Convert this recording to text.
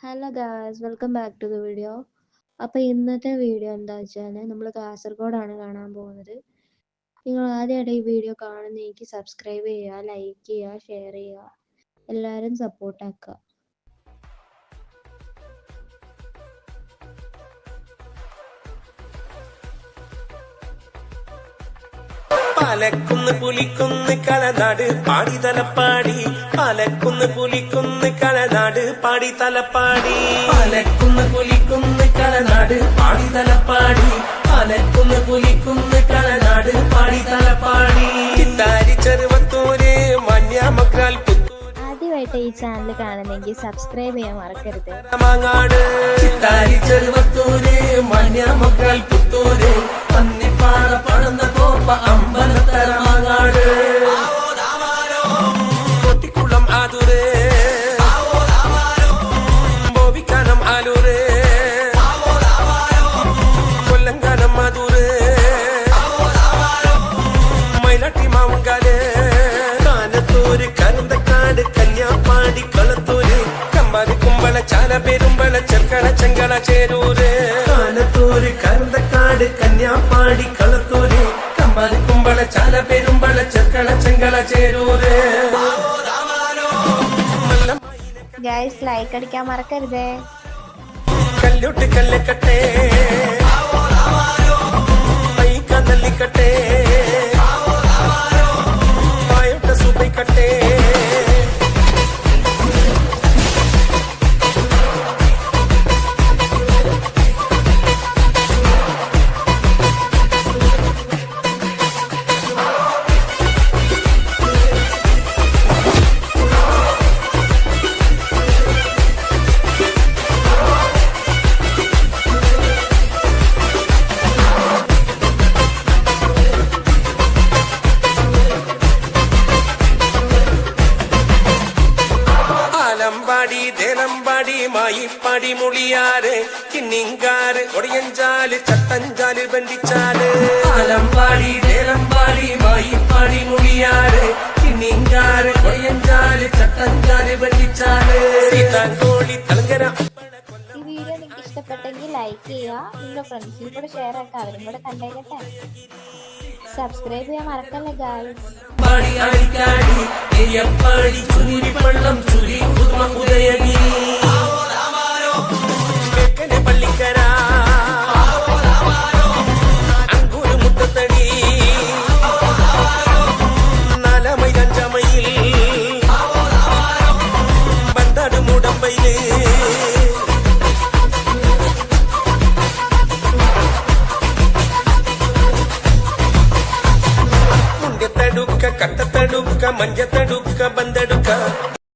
Hello guys welcome back to the video അപ്പോൾ ഇന്നത്തെ video എന്താ വെച്ചാൽ നമ്മൾ കാസർഗോഡാണ് കാണാൻ പോകുന്നത്. നിങ്ങൾ ആദ്യമായിട്ട് ഈ വീഡിയോ കാണുന്നെങ്കിൽ സബ്സ്ക്രൈബ് ചെയ്യുക ലൈക്ക് ചെയ്യുക ഷെയർ ചെയ്യുക. എല്ലാവരും സപ്പോർട്ടാക്കുക പാലക്കുന്ന് പുലിക്കുന്ന് കലനാട് പാടി തലപ്പാടി പാലക്കുന്ന് പുലിക്കുന്ന് കലനാട് പാടി തലപ്പാടി പാലക്കുന്ന് പുലിക്കുന്ന് കലനാട് പാടി തലപ്പാടി പാലക്കുന്ന് പുലിക്കുന്ന് കലനാട് പാടി തലപ്പാടി ചിത്താരി ചെറുവത്തൂര് മഞ്ഞാമക്കാൽ ആദ്യമായിട്ട് ഈ ചാനൽ കാണുന്നെങ്കിൽ സബ്സ്ക്രൈബ് ചെയ്യാൻ മറക്കരുത്. മാങ്ങാട്. ചിത്താരി ചെറുവത്തൂര് ചെർക്കള ചെങ്കള ചേരൂര്. കാലത്തൂര് കരുന്തക്കാട് കന്യാപ്പാടി കളത്തൂര്. കമ്പാതി കുമ്പള ചാല പെരുമ്പള ചെർക്കള ചെങ്കള ചേരൂര്. ഗായ്സ് ലൈക്ക് അടിക്കാൻ മറക്കരുതേ. കല്ലുട്ട് കല്ലക്കട്ടെ ആലമ്പാടി തേലമ്പാടി മായിപ്പാടി മുളിയാറ് കിന്നിങ്കാറ് ഒടിയഞ്ചാൽ ചട്ടഞ്ചാൽ ബന്ധിച്ചാൽ. തലമ്പാടി തേലമ്പാടി മായിപ്പാടി മുളിയാറ് കിന്നിങ്കാറ് ഒടിയഞ്ചാൽ ചട്ടഞ്ചാൽ ബന്ധിച്ചാൽ. സീതാങ്കോളി തലങ്കര ഈ വീഡിയോ നിങ്ങൾക്ക് ഇഷ്ടപ്പെട്ടെങ്കിൽ ലൈക്ക് ചെയ്യുക നിങ്ങളുടെ ഫ്രണ്ട്സിനും കൂടെ ഷെയർ ആക്കുക അവരും കൂടെ കണ്ടേക്കട്ടെ. സബ്സ്ക്രൈബ് ചെയ്യാൻ മറക്കല്ലേ ഗായ്സ് తడుక్క కట్ట తడుక్క మంజ తడుక్క బందడుక్క